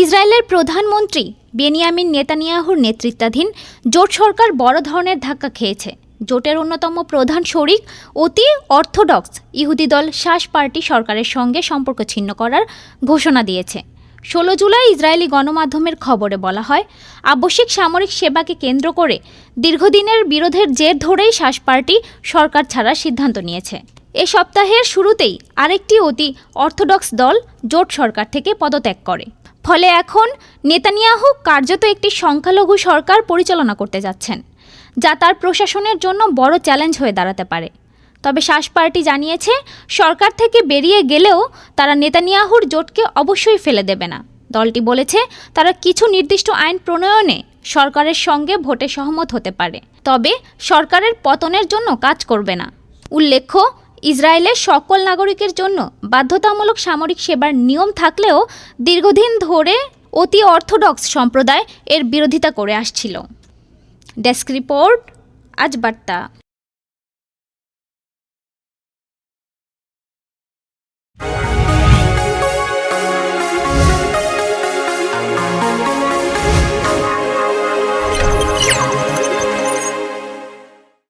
ইসরায়েলের প্রধানমন্ত্রী বেনিয়ামিন নেতানিয়াহুর নেতৃত্বাধীন জোট সরকার বড় ধরনের ধাক্কা খেয়েছে। জোটের অন্যতম প্রধান শরিক অতি অর্থোডক্স ইহুদি দল শাস পার্টি সরকারের সঙ্গে সম্পর্ক ছিন্ন করার ঘোষণা দিয়েছে। ষোলো জুলাই ইসরায়েলি গণমাধ্যমের খবরে বলা হয়, আবশ্যিক সামরিক সেবাকে কেন্দ্র করে দীর্ঘদিনের বিরোধের জের ধরেই শাস পার্টি সরকার ছাড়ার সিদ্ধান্ত নিয়েছে। এ সপ্তাহের শুরুতেই আরেকটি অতি অর্থোডক্স দল জোট সরকার থেকে পদত্যাগ করে। ফলে এখন নেতানিয়াহু কার্যত একটি সংখ্যালঘু সরকার পরিচালনা করতে যাচ্ছেন, যা তার প্রশাসনের জন্য বড় চ্যালেঞ্জ হয়ে দাঁড়াতে পারে। তবে শাস পার্টি জানিয়েছে, সরকার থেকে বেরিয়ে গেলেও তারা নেতানিয়াহুর জোটকে অবশ্যই ফেলে দেবে না। দলটি বলেছে, তারা কিছু নির্দিষ্ট আইন প্রণয়নে সরকারের সঙ্গে ভোটে সহমত হতে পারে, তবে সরকারের পতনের জন্য কাজ করবে না। উল্লেখ্য ইসরায়েলের সকল নাগরিকের জন্য বাধ্যতামূলক সামরিক সেবার নিয়ম থাকলেও দীর্ঘদিন ধরে অতি অর্থোডক্স সম্প্রদায় এর বিরোধিতা করে আসছিল। ডেস্ক রিপোর্ট, আজ বার্তা।